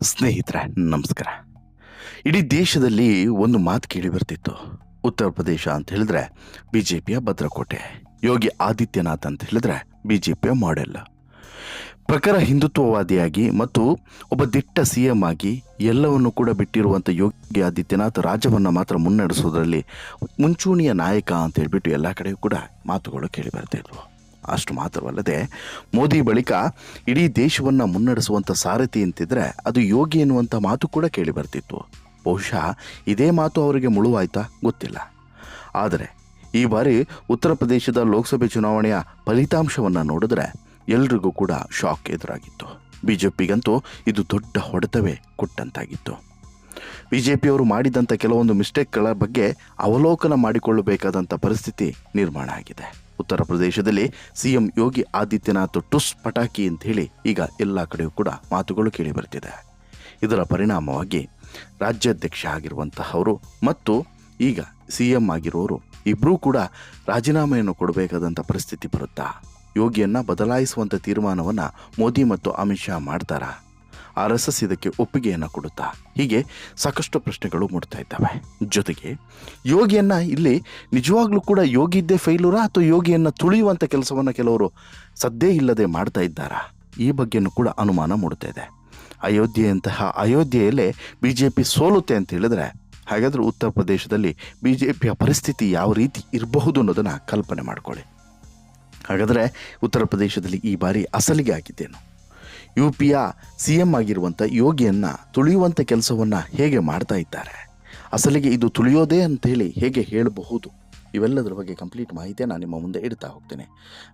ಸ್ನೇಹಿತರೆ, ನಮಸ್ಕಾರ. ಇಡೀ ದೇಶದಲ್ಲಿ ಒಂದು ಮಾತು ಕೇಳಿ ಬರ್ತಿತ್ತು. ಉತ್ತರ ಪ್ರದೇಶ ಅಂತ ಹೇಳಿದ್ರೆ ಬಿ ಜೆ ಪಿಯ ಭದ್ರಕೋಟೆ, ಯೋಗಿ ಆದಿತ್ಯನಾಥ್ ಅಂತ ಹೇಳಿದ್ರೆ ಬಿ ಜೆ ಪಿಯ ಮಾಡೆಲ್. ಪ್ರಖರ ಹಿಂದುತ್ವವಾದಿಯಾಗಿ ಮತ್ತು ಒಬ್ಬ ದಿಟ್ಟ ಸಿ ಎಂ ಆಗಿ ಎಲ್ಲವನ್ನು ಕೂಡ ಬಿಟ್ಟಿರುವಂಥ ಯೋಗಿ ಆದಿತ್ಯನಾಥ್ ರಾಜ್ಯವನ್ನು ಮಾತ್ರ ಮುನ್ನಡೆಸೋದ್ರಲ್ಲಿ ಮುಂಚೂಣಿಯ ನಾಯಕ ಅಂತ ಹೇಳಿಬಿಟ್ಟು ಎಲ್ಲ ಕಡೆಯೂ ಕೂಡ ಮಾತುಗಳು ಕೇಳಿ ಬರ್ತಿದ್ವು. ಅಷ್ಟು ಮಾತ್ರವಲ್ಲದೆ ಮೋದಿ ಬಳಿಕ ಇಡೀ ದೇಶವನ್ನು ಮುನ್ನಡೆಸುವಂಥ ಸಾರಥಿ ಅಂತಿದ್ರೆ ಅದು ಯೋಗಿ ಎನ್ನುವಂಥ ಮಾತು ಕೂಡ ಕೇಳಿ ಬರ್ತಿತ್ತು. ಬಹುಶಃ ಇದೇ ಮಾತು ಅವರಿಗೆ ಮುಳುವಾಯ್ತಾ? ಗೊತ್ತಿಲ್ಲ. ಆದರೆ ಈ ಬಾರಿ ಉತ್ತರ ಪ್ರದೇಶದ ಲೋಕಸಭೆ ಚುನಾವಣೆಯ ಫಲಿತಾಂಶವನ್ನು ನೋಡಿದ್ರೆ ಎಲ್ರಿಗೂ ಕೂಡ ಶಾಕ್ ಎದುರಾಗಿತ್ತು. ಬಿ ಜೆ ಪಿಗಂತೂ ಇದು ದೊಡ್ಡ ಹೊಡೆತವೇ ಕೊಟ್ಟಂತಾಗಿತ್ತು. ಬಿ ಜೆ ಪಿಯವರು ಮಾಡಿದಂಥ ಕೆಲವೊಂದು ಮಿಸ್ಟೇಕ್ಗಳ ಬಗ್ಗೆ ಅವಲೋಕನ ಮಾಡಿಕೊಳ್ಳಬೇಕಾದಂಥ ಪರಿಸ್ಥಿತಿ ನಿರ್ಮಾಣ ಆಗಿದೆ. ಉತ್ತರ ಪ್ರದೇಶದಲ್ಲಿ ಸಿಎಂ ಯೋಗಿ ಆದಿತ್ಯನಾಥ್ ಟುಸ್ ಪಟಾಕಿ ಅಂತ ಹೇಳಿ ಈಗ ಎಲ್ಲ ಕಡೆಯೂ ಕೂಡ ಮಾತುಗಳು ಕೇಳಿ ಬರ್ತಿದೆ ಇದರ ಪರಿಣಾಮವಾಗಿ ರಾಜ್ಯಾಧ್ಯಕ್ಷ ಆಗಿರುವಂತಹವರು ಮತ್ತು ಈಗ ಸಿ ಎಂ ಆಗಿರೋರು ಇಬ್ಬರೂ ಕೂಡ ರಾಜೀನಾಮೆಯನ್ನು ಕೊಡಬೇಕಾದಂಥ ಪರಿಸ್ಥಿತಿ ಬರುತ್ತಾ? ಯೋಗಿಯನ್ನ ಬದಲಾಯಿಸುವಂಥ ತೀರ್ಮಾನವನ್ನು ಮೋದಿ ಮತ್ತು ಅಮಿತ್ ಶಾ ಮಾಡ್ತಾರಾ? ಆರ್ ಇದಕ್ಕೆ ಒಪ್ಪಿಗೆಯನ್ನು ಕೊಡುತ್ತಾ ಹೀಗೆ ಸಾಕಷ್ಟು ಪ್ರಶ್ನೆಗಳು ಮೂಡ್ತಾ ಇದ್ದಾವೆ. ಜೊತೆಗೆ ಯೋಗಿಯನ್ನ ಇಲ್ಲಿ ನಿಜವಾಗ್ಲೂ ಕೂಡ ಯೋಗಿ ಇದ್ದೇ ಫೈಲೂರ ಅಥವಾ ಯೋಗಿಯನ್ನ ತುಳಿಯುವಂಥ ಕೆಲಸವನ್ನು ಕೆಲವರು ಸದ್ದೇ ಇಲ್ಲದೆ ಮಾಡ್ತಾ ಇದ್ದಾರಾ? ಈ ಬಗ್ಗೆನೂ ಕೂಡ ಅನುಮಾನ ಮೂಡ್ತಾ ಇದೆ. ಅಯೋಧ್ಯೆಯಂತಹ ಅಯೋಧ್ಯೆಯಲ್ಲೇ ಬಿ ಜೆ ಪಿ ಸೋಲುತ್ತೆ ಅಂತ ಹೇಳಿದ್ರೆ ಹಾಗಾದ್ರೆ ಉತ್ತರ ಪ್ರದೇಶದಲ್ಲಿ ಬಿ ಜೆ ಪಿಯ ಪರಿಸ್ಥಿತಿ ಯಾವ ರೀತಿ ಇರಬಹುದು ಅನ್ನೋದನ್ನು ಕಲ್ಪನೆ ಮಾಡ್ಕೊಳ್ಳಿ. ಹಾಗಾದರೆ ಉತ್ತರ ಪ್ರದೇಶದಲ್ಲಿ ಈ ಬಾರಿ ಅಸಲಿಗೆ ಆಗಿದ್ದೇನು? ಯು ಪಿಯ ಸಿ ಎಂ ಆಗಿರುವಂಥ ಯೋಗಿಯನ್ನು ತುಳಿಯುವಂಥ ಕೆಲಸವನ್ನು ಹೇಗೆ ಮಾಡ್ತಾ ಇದ್ದಾರೆ? ಅಸಲಿಗೆ ಇದು ತುಳಿಯೋದೇ ಅಂತೇಳಿ ಹೇಗೆ ಹೇಳಬಹುದು? ಇವೆಲ್ಲದರ ಬಗ್ಗೆ ಕಂಪ್ಲೀಟ್ ಮಾಹಿತಿಯನ್ನು ನಿಮ್ಮ ಮುಂದೆ ಇಡ್ತಾ ಹೋಗ್ತೇನೆ.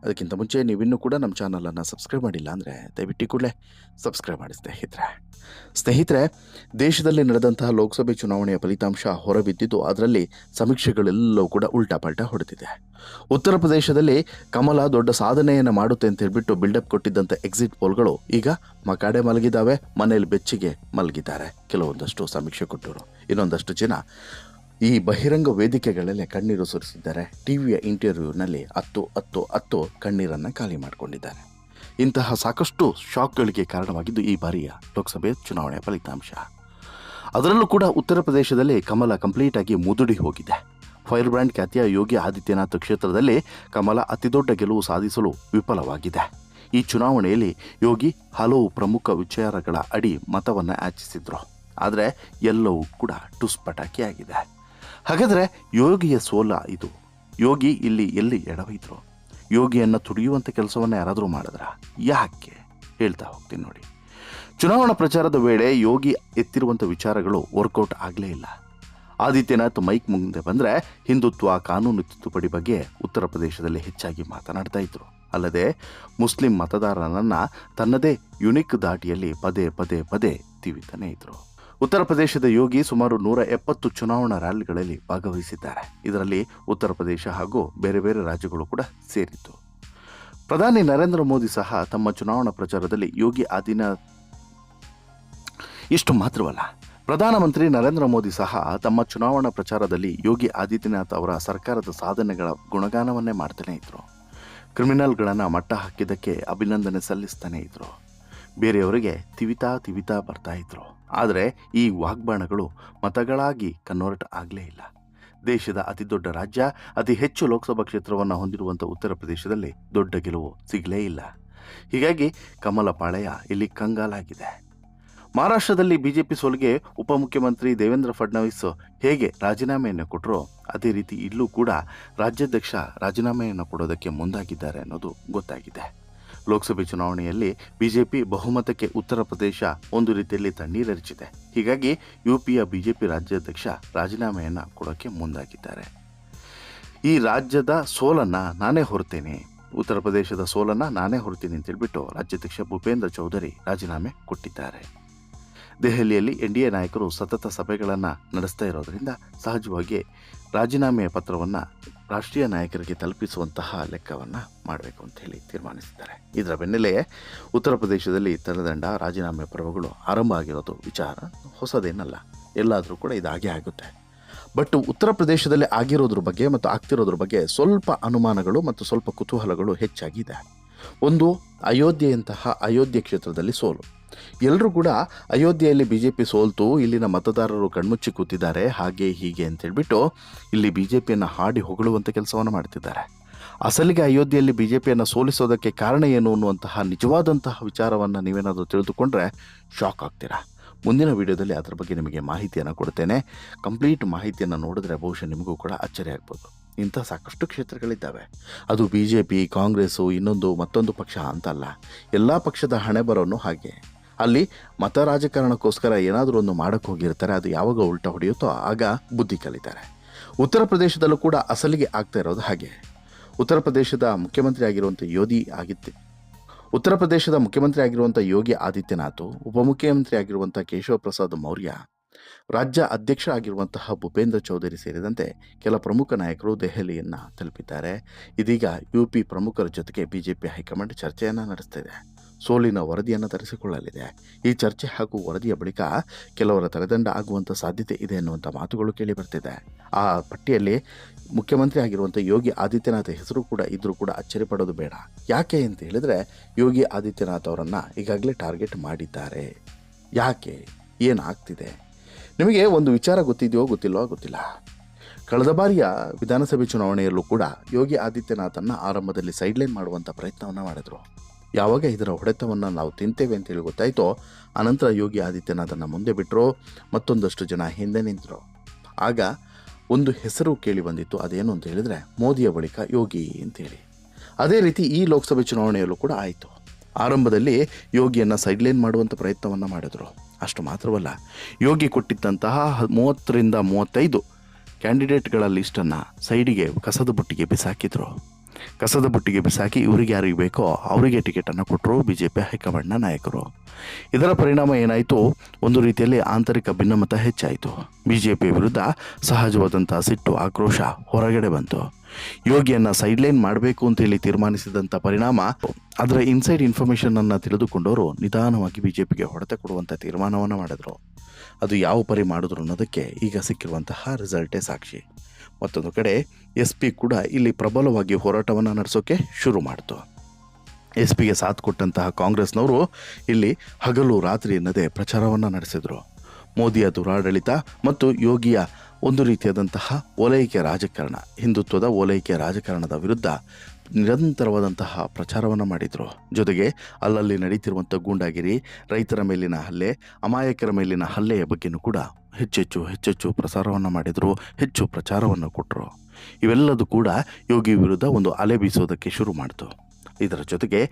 ಅದಕ್ಕಿಂತ ಮುಂಚೆ ನೀವಿನ್ನೂ ಕೂಡ ನಮ್ಮ ಚಾನಲನ್ನು ಸಬ್ಸ್ಕ್ರೈಬ್ ಮಾಡಿಲ್ಲ ಅಂದರೆ ದಯವಿಟ್ಟು ಕೂಡಲೇ ಸಬ್ಸ್ಕ್ರೈಬ್ ಮಾಡಿ ಸ್ನೇಹಿತರೆ. ಸ್ನೇಹಿತರೆ, ದೇಶದಲ್ಲಿ ನಡೆದಂತಹ ಲೋಕಸಭೆ ಚುನಾವಣೆಯ ಫಲಿತಾಂಶ ಹೊರಬಿದ್ದಿದ್ದು ಅದರಲ್ಲಿ ಸಮೀಕ್ಷೆಗಳೆಲ್ಲವೂ ಕೂಡ ಉಲ್ಟಾ ಪಲ್ಟಾ ಹೊಡೆದಿದೆ. ಉತ್ತರ ಪ್ರದೇಶದಲ್ಲಿ ಕಮಲ ದೊಡ್ಡ ಸಾಧನೆಯನ್ನು ಮಾಡುತ್ತೆ ಅಂತ ಹೇಳ್ಬಿಟ್ಟು ಬಿಲ್ಡಪ್ ಕೊಟ್ಟಿದ್ದಂಥ ಎಕ್ಸಿಟ್ ಪೋಲ್ಗಳು ಈಗ ಮಕಾಡೆ ಮಲಗಿದ್ದಾವೆ ಮನೆಯಲ್ಲಿ ಬೆಚ್ಚಿಗೆ ಮಲಗಿದ್ದಾರೆ. ಕೆಲವೊಂದಷ್ಟು ಸಮೀಕ್ಷೆ ಕೊಟ್ಟರು ಇನ್ನೊಂದಷ್ಟು ಜನ ಈ ಬಹಿರಂಗ ವೇದಿಕೆಗಳಲ್ಲೇ ಕಣ್ಣೀರು ಸುರಿಸಿದ್ದಾರೆ. ಟಿವಿಯ ಇಂಟರ್ವ್ಯೂನಲ್ಲಿ ಹತ್ತು ಹತ್ತು ಹತ್ತು ಕಣ್ಣೀರನ್ನು ಖಾಲಿ ಮಾಡಿಕೊಂಡಿದ್ದಾರೆ. ಇಂತಹ ಸಾಕಷ್ಟು ಶಾಕ್ಗಳಿಗೆ ಕಾರಣವಾಗಿದ್ದು ಈ ಬಾರಿಯ ಲೋಕಸಭೆ ಚುನಾವಣೆಯ ಫಲಿತಾಂಶ. ಅದರಲ್ಲೂ ಕೂಡ ಉತ್ತರ ಪ್ರದೇಶದಲ್ಲಿ ಕಮಲ ಕಂಪ್ಲೀಟ್ ಆಗಿ ಮುದುಡಿ ಹೋಗಿದೆ. ಫೈರ್ ಬ್ರ್ಯಾಂಡ್ ಖ್ಯಾತಿಯ ಯೋಗಿ ಆದಿತ್ಯನಾಥ್ ಕ್ಷೇತ್ರದಲ್ಲಿ ಕಮಲ ಅತಿದೊಡ್ಡ ಗೆಲುವು ಸಾಧಿಸಲು ವಿಫಲವಾಗಿದೆ. ಈ ಚುನಾವಣೆಯಲ್ಲಿ ಯೋಗಿ ಹಲವು ಪ್ರಮುಖ ವಿಚಾರಗಳ ಅಡಿ ಮತವನ್ನು ಯಾಚಿಸಿದ್ರು. ಆದರೆ ಎಲ್ಲವೂ ಕೂಡ ಟುಸ್ ಪಟಾಕಿಯಾಗಿದೆ ಹಾಗಾದರೆ ಯೋಗಿಯ ಸೋಲ ಇದು. ಯೋಗಿ ಇಲ್ಲಿ ಎಲ್ಲಿ ಎಡವೈದ್ರು ಯೋಗಿಯನ್ನು ತುಡಿಯುವಂಥ ಕೆಲಸವನ್ನು ಯಾರಾದರೂ ಮಾಡಿದ್ರ? ಯಾಕೆ? ಹೇಳ್ತಾ ಹೋಗ್ತೀನಿ ನೋಡಿ. ಚುನಾವಣಾ ಪ್ರಚಾರದ ವೇಳೆ ಯೋಗಿ ಎತ್ತಿರುವಂಥ ವಿಚಾರಗಳು ವರ್ಕೌಟ್ ಆಗಲೇ ಇಲ್ಲ. ಆದಿತ್ಯನಾಥ್ ಮೈಕ್ ಮುಂದೆ ಬಂದರೆ ಹಿಂದುತ್ವ ಕಾನೂನು ತಿದ್ದುಪಡಿ ಬಗ್ಗೆ ಉತ್ತರ ಪ್ರದೇಶದಲ್ಲಿ ಹೆಚ್ಚಾಗಿ ಮಾತನಾಡ್ತಾ ಇದ್ರು. ಅಲ್ಲದೆ ಮುಸ್ಲಿಂ ಮತದಾರರನ್ನು ತನ್ನದೇ ಯುನಿಕ್ ದಾಟಿಯಲ್ಲಿ ಪದೇ ಪದೇ ಪದೇ ತಿವಿತಾನೆ ಇದ್ರು. ಉತ್ತರ ಪ್ರದೇಶದ ಯೋಗಿ ಸುಮಾರು ನೂರ ಎಪ್ಪತ್ತು ಚುನಾವಣಾ ರ್ಯಾಲಿಗಳಲ್ಲಿ ಭಾಗವಹಿಸಿದ್ದಾರೆ. ಇದರಲ್ಲಿ ಉತ್ತರ ಪ್ರದೇಶ ಹಾಗೂ ಬೇರೆ ಬೇರೆ ರಾಜ್ಯಗಳು ಕೂಡ ಸೇರಿತ್ತು ಪ್ರಧಾನಿ ನರೇಂದ್ರ ಮೋದಿ ಸಹ ತಮ್ಮ ಚುನಾವಣಾ ಪ್ರಚಾರದಲ್ಲಿ ಯೋಗಿ ಆದಿತ್ಯನಾಥ್ ಇಷ್ಟು ಮಾತ್ರವಲ್ಲ. ಪ್ರಧಾನಮಂತ್ರಿ ನರೇಂದ್ರ ಮೋದಿ ಸಹ ತಮ್ಮ ಚುನಾವಣಾ ಪ್ರಚಾರದಲ್ಲಿ ಯೋಗಿ ಆದಿತ್ಯನಾಥ್ ಅವರ ಸರ್ಕಾರದ ಸಾಧನೆಗಳ ಗುಣಗಾನವನ್ನೇ ಮಾಡ್ತಾನೇ ಇದ್ರು. ಕ್ರಿಮಿನಲ್ಗಳನ್ನು ಮಟ್ಟ ಹಾಕಿದ್ದಕ್ಕೆ ಅಭಿನಂದನೆ ಸಲ್ಲಿಸ್ತಾನೆ ಇದ್ರು. ಬೇರೆಯವರಿಗೆ ತಿವಿತಾ ತಿವಿತಾ ಬರ್ತಾ ಇದ್ರು. ಆದರೆ ಈ ವಾಗ್ಬಾಣಗಳು ಮತಗಳಾಗಿ ಕನ್ವರ್ಟ್ ಆಗಲೇ ಇಲ್ಲ. ದೇಶದ ಅತಿ ದೊಡ್ಡ ರಾಜ್ಯ, ಅತಿ ಹೆಚ್ಚು ಲೋಕಸಭಾ ಕ್ಷೇತ್ರವನ್ನು ಹೊಂದಿರುವಂಥ ಉತ್ತರ ಪ್ರದೇಶದಲ್ಲಿ ದೊಡ್ಡ ಗೆಲುವು ಸಿಗಲೇ ಇಲ್ಲ. ಹೀಗಾಗಿ ಕಮಲ ಪಾಳೆಯ ಇಲ್ಲಿ ಕಂಗಾಲಾಗಿದೆ. ಮಹಾರಾಷ್ಟ್ರದಲ್ಲಿ ಬಿಜೆಪಿ ಸೋಲಿಗೆ ಉಪಮುಖ್ಯಮಂತ್ರಿ ದೇವೇಂದ್ರ ಫಡ್ನವೀಸ್ ಹೇಗೆ ರಾಜೀನಾಮೆಯನ್ನು ಕೊಟ್ಟರೋ ಅದೇ ರೀತಿ ಇಲ್ಲೂ ಕೂಡ ರಾಜ್ಯಾಧ್ಯಕ್ಷ ರಾಜೀನಾಮೆಯನ್ನು ಕೊಡೋದಕ್ಕೆ ಮುಂದಾಗಿದ್ದಾರೆ ಅನ್ನೋದು ಗೊತ್ತಾಗಿದೆ. ಲೋಕಸಭೆ ಚುನಾವಣೆಯಲ್ಲಿ ಬಿಜೆಪಿ ಬಹುಮತಕ್ಕೆ ಉತ್ತರ ಪ್ರದೇಶ ಒಂದು ರೀತಿಯಲ್ಲಿ ತಣ್ಣೀರೆರಚಿದೆ. ಹೀಗಾಗಿ ಯುಪಿಯ ಬಿಜೆಪಿ ರಾಜ್ಯಾಧ್ಯಕ್ಷ ರಾಜೀನಾಮೆಯನ್ನು ಕೊಡೋಕ್ಕೆ ಮುಂದಾಗಿದ್ದಾರೆ. ಈ ರಾಜ್ಯದ ಸೋಲನ್ನು ನಾನೇ ಹೊರ್ತೇನೆ ಉತ್ತರ ಪ್ರದೇಶದ ಸೋಲನ್ನು ನಾನೇ ಹೊರ್ತೀನಿ ಅಂತ ಹೇಳ್ಬಿಟ್ಟು ರಾಜ್ಯಾಧ್ಯಕ್ಷ ಭೂಪೇಂದ್ರ ಚೌಧರಿ ರಾಜೀನಾಮೆ ಕೊಟ್ಟಿದ್ದಾರೆ. ದೆಹಲಿಯಲ್ಲಿ ಎನ್ ಡಿ ಎ ನಾಯಕರು ಸತತ ಸಭೆಗಳನ್ನು ನಡೆಸ್ತಾ ಇರೋದರಿಂದ ಸಹಜವಾಗಿ ರಾಜೀನಾಮೆಯ ಪತ್ರವನ್ನು ರಾಷ್ಟ್ರೀಯ ನಾಯಕರಿಗೆ ತಲುಪಿಸುವಂತಹ ಲೆಕ್ಕವನ್ನು ಮಾಡಬೇಕು ಅಂತ ಹೇಳಿ ತೀರ್ಮಾನಿಸಿದ್ದಾರೆ. ಇದರ ಬೆನ್ನಲ್ಲೇ ಉತ್ತರ ಪ್ರದೇಶದಲ್ಲಿ ತಳದಂಡ ರಾಜೀನಾಮೆ ಪರ್ವಗಳು ಆರಂಭ ಆಗಿರೋದು ವಿಚಾರ ಹೊಸದೇನಲ್ಲ. ಎಲ್ಲಾದರೂ ಕೂಡ ಇದಾಗೇ ಆಗುತ್ತೆ. ಬಟ್ ಉತ್ತರ ಪ್ರದೇಶದಲ್ಲಿ ಆಗಿರೋದ್ರ ಬಗ್ಗೆ ಮತ್ತು ಆಗ್ತಿರೋದ್ರ ಬಗ್ಗೆ ಸ್ವಲ್ಪ ಅನುಮಾನಗಳು ಮತ್ತು ಸ್ವಲ್ಪ ಕುತೂಹಲಗಳು ಹೆಚ್ಚಾಗಿದೆ. ಒಂದು ಅಯೋಧ್ಯೆಯಂತಹ ಅಯೋಧ್ಯೆ ಕ್ಷೇತ್ರದಲ್ಲಿ ಸೋಲು. ಎಲ್ಲರೂ ಕೂಡ ಅಯೋಧ್ಯೆಯಲ್ಲಿ ಬಿ ಜೆ ಪಿ ಸೋಲ್ತು, ಇಲ್ಲಿನ ಮತದಾರರು ಕಣ್ಮುಚ್ಚಿ ಕೂತಿದ್ದಾರೆ, ಹಾಗೆ ಹೀಗೆ ಅಂತ ಹೇಳಿಬಿಟ್ಟು ಇಲ್ಲಿ ಬಿ ಜೆ ಪಿಯನ್ನು ಹಾಡಿ ಹೊಗಳುವಂಥ ಕೆಲಸವನ್ನು ಮಾಡ್ತಿದ್ದಾರೆ. ಅಸಲಿಗೆ ಅಯೋಧ್ಯೆಯಲ್ಲಿ ಬಿ ಜೆ ಪಿಯನ್ನು ಸೋಲಿಸೋದಕ್ಕೆ ಕಾರಣ ಏನು ಅನ್ನುವಂತಹ ನಿಜವಾದಂತಹ ವಿಚಾರವನ್ನು ನೀವೇನಾದರೂ ತಿಳಿದುಕೊಂಡ್ರೆ ಶಾಕ್ ಆಗ್ತೀರಾ? ಮುಂದಿನ ವಿಡಿಯೋದಲ್ಲಿ ಅದರ ಬಗ್ಗೆ ನಿಮಗೆ ಮಾಹಿತಿಯನ್ನು ಕೊಡ್ತೇನೆ. ಕಂಪ್ಲೀಟ್ ಮಾಹಿತಿಯನ್ನು ನೋಡಿದ್ರೆ ಬಹುಶಃ ನಿಮಗೂ ಕೂಡ ಅಚ್ಚರಿ ಆಗ್ಬೋದು. ಇಂಥ ಸಾಕಷ್ಟು ಕ್ಷೇತ್ರಗಳಿದ್ದಾವೆ. ಅದು ಬಿ ಜೆ ಪಿ ಕಾಂಗ್ರೆಸ್ಸು, ಇನ್ನೊಂದು ಮತ್ತೊಂದು ಪಕ್ಷ ಅಂತಲ್ಲ. ಎಲ್ಲ ಪಕ್ಷದ ಹಣೆ ಬರೋನು ಹಾಗೆ. ಅಲ್ಲಿ ಮತ ರಾಜಕಾರಣಕ್ಕೋಸ್ಕರ ಏನಾದರೂ ಒಂದು ಮಾಡಕ್ಕೆ ಹೋಗಿರ್ತಾರೆ, ಅದು ಯಾವಾಗ ಉಲ್ಟಾ ಹೊಡೆಯುತ್ತೋ ಆಗ ಬುದ್ಧಿ ಕಲಿತಾರೆ. ಉತ್ತರ ಪ್ರದೇಶದಲ್ಲೂ ಕೂಡ ಅಸಲಿಗೆ ಆಗ್ತಾ ಇರೋದು ಹಾಗೆ. ಉತ್ತರ ಪ್ರದೇಶದ ಮುಖ್ಯಮಂತ್ರಿ ಆಗಿರುವಂಥ ಯೋಗಿ ಆಗಿತ್ತು ಉತ್ತರ ಪ್ರದೇಶದ ಮುಖ್ಯಮಂತ್ರಿ ಆಗಿರುವಂಥ ಯೋಗಿ ಆದಿತ್ಯನಾಥ್, ಉಪಮುಖ್ಯಮಂತ್ರಿ ಆಗಿರುವಂಥ ಕೇಶವ ಪ್ರಸಾದ್ ಮೌರ್ಯ ರಾಜ್ಯ ಅಧ್ಯಕ್ಷ ಆಗಿರುವಂತಹ ಭೂಪೇಂದ್ರ ಚೌಧರಿ ಸೇರಿದಂತೆ ಕೆಲ ಪ್ರಮುಖ ನಾಯಕರು ದೆಹಲಿಯನ್ನು ತಲುಪಿದ್ದಾರೆ. ಇದೀಗ ಯು ಪಿ ಪ್ರಮುಖರ ಜೊತೆಗೆ ಬಿಜೆಪಿ ಹೈಕಮಾಂಡ್ ಚರ್ಚೆಯನ್ನು ನಡೆಸ್ತಿದೆ ಸೋಲಿನ ವರದಿಯನ್ನು ತರಿಸಿಕೊಳ್ಳಲಿದೆ. ಈ ಚರ್ಚೆ ಹಾಗೂ ವರದಿಯ ಬಳಿಕ ಕೆಲವರ ತಲೆದಂಡ ಆಗುವಂಥ ಸಾಧ್ಯತೆ ಇದೆ ಎನ್ನುವಂಥ ಮಾತುಗಳು ಕೇಳಿ ಬರ್ತಿದೆ. ಆ ಪಟ್ಟಿಯಲ್ಲಿ ಮುಖ್ಯಮಂತ್ರಿ ಆಗಿರುವಂಥ ಯೋಗಿ ಆದಿತ್ಯನಾಥ್ ಹೆಸರು ಕೂಡ ಇದ್ರೂ ಕೂಡ ಅಚ್ಚರಿ ಪಡೋದು ಬೇಡ. ಯಾಕೆ ಅಂತ ಹೇಳಿದ್ರೆ ಯೋಗಿ ಆದಿತ್ಯನಾಥ್ ಅವರನ್ನು ಈಗಾಗಲೇ ಟಾರ್ಗೆಟ್ ಮಾಡಿದ್ದಾರೆ. ಯಾಕೆ? ಏನಾಗ್ತಿದೆ ನಿಮಗೆ ಒಂದು ವಿಚಾರ ಗೊತ್ತಿದೆಯೋ ಗೊತ್ತಿಲ್ಲವೋ ಗೊತ್ತಿಲ್ಲ. ಕಳೆದ ಬಾರಿಯ ವಿಧಾನಸಭೆ ಚುನಾವಣೆಯಲ್ಲೂ ಕೂಡ ಯೋಗಿ ಆದಿತ್ಯನಾಥನ್ನ ಆರಂಭದಲ್ಲಿ ಸೈಡ್ಲೈನ್ ಮಾಡುವಂಥ ಪ್ರಯತ್ನವನ್ನು ಮಾಡಿದರು. ಯಾವಾಗ ಇದರ ಹೊಡೆತವನ್ನು ನಾವು ತಿಂತೇವೆ ಅಂತೇಳಿ ಗೊತ್ತಾಯಿತೋ ಅನಂತರ ಯೋಗಿ ಆದಿತ್ಯನಾಥನ ಮುಂದೆ ಬಿಟ್ಟರು ಮತ್ತೊಂದಷ್ಟು ಜನ ಹಿಂದೆ ನಿಂತರು. ಆಗ ಒಂದು ಹೆಸರು ಕೇಳಿ ಬಂದಿತ್ತು, ಅದೇನು ಅಂತ ಹೇಳಿದರೆ ಮೋದಿಯ ಬಳಿಕ ಯೋಗಿ ಅಂತೇಳಿ ಅದೇ ರೀತಿ ಈ ಲೋಕಸಭೆ ಚುನಾವಣೆಯಲ್ಲೂ ಕೂಡ ಆಯಿತು. ಆರಂಭದಲ್ಲಿ ಯೋಗಿಯನ್ನು ಸೈಡ್ಲೈನ್ ಮಾಡುವಂಥ ಪ್ರಯತ್ನವನ್ನು ಮಾಡಿದ್ರು. ಅಷ್ಟು ಮಾತ್ರವಲ್ಲ. ಯೋಗಿ ಕೊಟ್ಟಿದ್ದಂತಹ ಮೂವತ್ತರಿಂದ ಮೂವತ್ತೈದು ಕ್ಯಾಂಡಿಡೇಟ್ಗಳ ಲಿಸ್ಟನ್ನು ಸೈಡಿಗೆ ಕಸದ ಬುಟ್ಟಿಗೆ ಬಿಸಾಕಿದ್ರು. ಕಸದ ಬುಟ್ಟಿಗೆ ಬಿಸಾಕಿ ಇವರಿಗೆ ಯಾರಿಗೆ ಬೇಕೋ ಅವರಿಗೆ ಟಿಕೆಟನ್ನು ಕೊಟ್ಟರು ಬಿ ಜೆ ಪಿ ಹೈಕಮಾಂಡ್ನ ನಾಯಕರು. ಇದರ ಪರಿಣಾಮ ಏನಾಯಿತು? ಒಂದು ರೀತಿಯಲ್ಲಿ ಆಂತರಿಕ ಭಿನ್ನಮತ ಹೆಚ್ಚಾಯಿತು. ಬಿ ಜೆ ಪಿ ವಿರುದ್ಧ ಸಹಜವಾದಂಥ ಸಿಟ್ಟು ಆಕ್ರೋಶ ಹೊರಗಡೆ ಬಂತು. ಯೋಗಿಯನ್ನು ಸೈಡ್ಲೈನ್ ಮಾಡಬೇಕು ಅಂತೇಳಿ ತೀರ್ಮಾನಿಸಿದಂಥ ಪರಿಣಾಮ ಅದರ ಇನ್ಸೈಡ್ ಇನ್ಫಾರ್ಮೇಷನನ್ನು ತಿಳಿದುಕೊಂಡವರು ನಿಧಾನವಾಗಿ ಬಿ ಜೆ ಪಿಗೆ ಹೊಡೆತ ಕೊಡುವಂಥ ತೀರ್ಮಾನವನ್ನು ಮಾಡಿದ್ರು. ಅದು ಯಾವ ಪರಿ ಮಾಡಿದ್ರು ಅನ್ನೋದಕ್ಕೆ ಈಗ ಸಿಕ್ಕಿರುವಂತಹ ರಿಸಲ್ಟೇ ಸಾಕ್ಷಿ. ಮತ್ತೊಂದು ಕಡೆ ಎಸ್ ಪಿ ಕೂಡ ಇಲ್ಲಿ ಪ್ರಬಲವಾಗಿ ಹೋರಾಟವನ್ನು ನಡೆಸೋಕೆ ಶುರು ಮಾಡಿತು. ಎಸ್ ಪಿಗೆ ಸಾಥ್ ಕೊಟ್ಟಂತಹ ಕಾಂಗ್ರೆಸ್ನವರು ಇಲ್ಲಿ ಹಗಲು ರಾತ್ರಿ ಎನ್ನದೇ ಪ್ರಚಾರವನ್ನು ನಡೆಸಿದರು. ಮೋದಿಯ ದುರಾಡಳಿತ ಮತ್ತು ಯೋಗಿಯ ಒಂದು ರೀತಿಯಾದಂತಹ ಓಲೈಕೆ ರಾಜಕಾರಣ, ಹಿಂದುತ್ವದ ಓಲೈಕೆ ರಾಜಕಾರಣದ ವಿರುದ್ಧ ನಿರಂತರವಾದಂತಹ ಪ್ರಚಾರವನ್ನು ಮಾಡಿದರು. ಜೊತೆಗೆ ಅಲ್ಲಲ್ಲಿ ನಡೀತಿರುವಂಥ ಗೂಂಡಾಗಿರಿ, ರೈತರ ಮೇಲಿನ ಹಲ್ಲೆ, ಅಮಾಯಕರ ಮೇಲಿನ ಹಲ್ಲೆಯ ಬಗ್ಗೆನೂ ಕೂಡ ಹೆಚ್ಚೆಚ್ಚು ಹೆಚ್ಚೆಚ್ಚು ಪ್ರಸಾರವನ್ನು ಮಾಡಿದರು, ಹೆಚ್ಚು ಪ್ರಚಾರವನ್ನು ಕೊಟ್ಟರು ಇವೆಲ್ಲದೂ ಕೂಡ ಯೋಗಿ ವಿರುದ್ಧ ಒಂದು ಅಲೆ ಬೀಸೋದಕ್ಕೆ ಶುರು ಮಾಡಿತು. ಇದರ ಜೊತೆಗೆ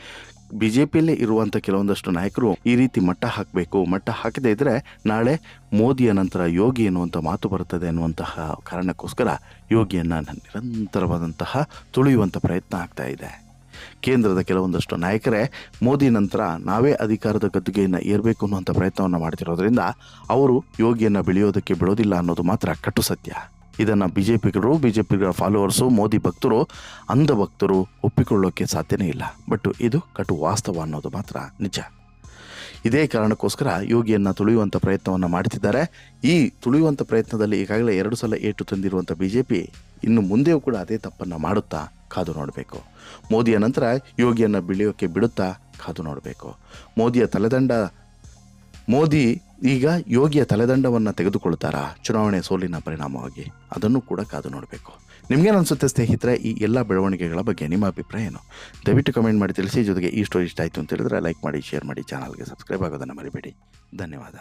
ಬಿ ಜೆ ಪಿಯಲ್ಲೇ ಇರುವಂಥ ಕೆಲವೊಂದಷ್ಟು ನಾಯಕರು ಈ ರೀತಿ ಮಟ್ಟ ಹಾಕಬೇಕು, ಮಟ್ಟ ಹಾಕದೇ ಇದ್ದರೆ ನಾಳೆ ಮೋದಿಯ ನಂತರ ಯೋಗಿ ಎನ್ನುವಂಥ ಮಾತು ಬರುತ್ತದೆ ಅನ್ನುವಂತಹ ಕಾರಣಕ್ಕೋಸ್ಕರ ಯೋಗಿಯನ್ನು ನಿರಂತರವಾದಂತಹ ತುಳಿಯುವಂಥ ಪ್ರಯತ್ನ ಆಗ್ತಾ ಇದೆ. ಕೇಂದ್ರದ ಕೆಲವೊಂದಷ್ಟು ನಾಯಕರೇ, ಮೋದಿ ನಂತರ ನಾವೇ ಅಧಿಕಾರದ ಗದ್ದುಗೆಯನ್ನು ಏರಬೇಕು ಅನ್ನುವಂಥ ಪ್ರಯತ್ನವನ್ನು ಮಾಡ್ತಿರೋದ್ರಿಂದ ಅವರು ಯೋಗಿಯನ್ನು ಬೆಳೆಯೋದಕ್ಕೆ ಬಿಡೋದಿಲ್ಲ ಅನ್ನೋದು ಮಾತ್ರ ಕಟ್ಟು ಸತ್ಯ. ಇದನ್ನು ಬಿ ಜೆ ಪಿಗಳು ಬಿ ಜೆ ಪಿಗಳ ಫಾಲೋವರ್ಸು ಮೋದಿ ಭಕ್ತರು ಅಂಧ ಭಕ್ತರು ಒಪ್ಪಿಕೊಳ್ಳೋಕ್ಕೆ ಸಾಧ್ಯನೇ ಇಲ್ಲ. ಬಟ್ ಇದು ಕಟು ವಾಸ್ತವ ಅನ್ನೋದು ಮಾತ್ರ ನಿಜ. ಇದೇ ಕಾರಣಕ್ಕೋಸ್ಕರ ಯೋಗಿಯನ್ನು ತುಳಿಯುವಂಥ ಪ್ರಯತ್ನವನ್ನು ಮಾಡ್ತಿದ್ದಾರೆ. ಈ ತುಳಿಯುವಂಥ ಪ್ರಯತ್ನದಲ್ಲಿ ಈಗಾಗಲೇ ಎರಡು ಸಲ ಏಟು ತಂದಿರುವಂಥ ಬಿ ಜೆ ಪಿ ಇನ್ನು ಮುಂದೆಯೂ ಕೂಡ ಅದೇ ತಪ್ಪನ್ನು ಮಾಡುತ್ತಾ ಕಾದು ನೋಡಬೇಕು. ಮೋದಿಯ ನಂತರ ಯೋಗಿಯನ್ನು ಬೆಳೆಯೋಕ್ಕೆ ಬಿಡುತ್ತಾ ಕಾದು ನೋಡಬೇಕು. ಮೋದಿಯ ತಲೆದಂಡ, ಮೋದಿ ಈಗ ಯೋಗಿಯ ತಲೆದಂಡವನ್ನು ತೆಗೆದುಕೊಳ್ತಾರಾ ಚುನಾವಣೆ ಸೋಲಿನ ಪರಿಣಾಮವಾಗಿ. ಅದನ್ನು ಕೂಡ ಕಾದು ನೋಡಬೇಕು. ನಿಮಗೇನು ಅನಿಸುತ್ತೆ ಸ್ನೇಹಿತರೆ, ಈ ಎಲ್ಲ ಬೆಳವಣಿಗೆಗಳ ಬಗ್ಗೆ ನಿಮ್ಮ ಅಭಿಪ್ರಾಯ ಏನು? ದಯವಿಟ್ಟು ಕಮೆಂಟ್ ಮಾಡಿ ತಿಳಿಸಿ, ಜೊತೆಗೆ ಈ ಸ್ಟೋರಿ ಇಷ್ಟ ಆಯಿತು ಅಂತ ಹೇಳಿದ್ರೆ ಲೈಕ್ ಮಾಡಿ, ಶೇರ್ ಮಾಡಿ, ಚಾನಲ್ಗೆ ಸಬ್ಸ್ಕ್ರೈಬ್ ಆಗೋದನ್ನು ಮರಿಬೇಡಿ. ಧನ್ಯವಾದ.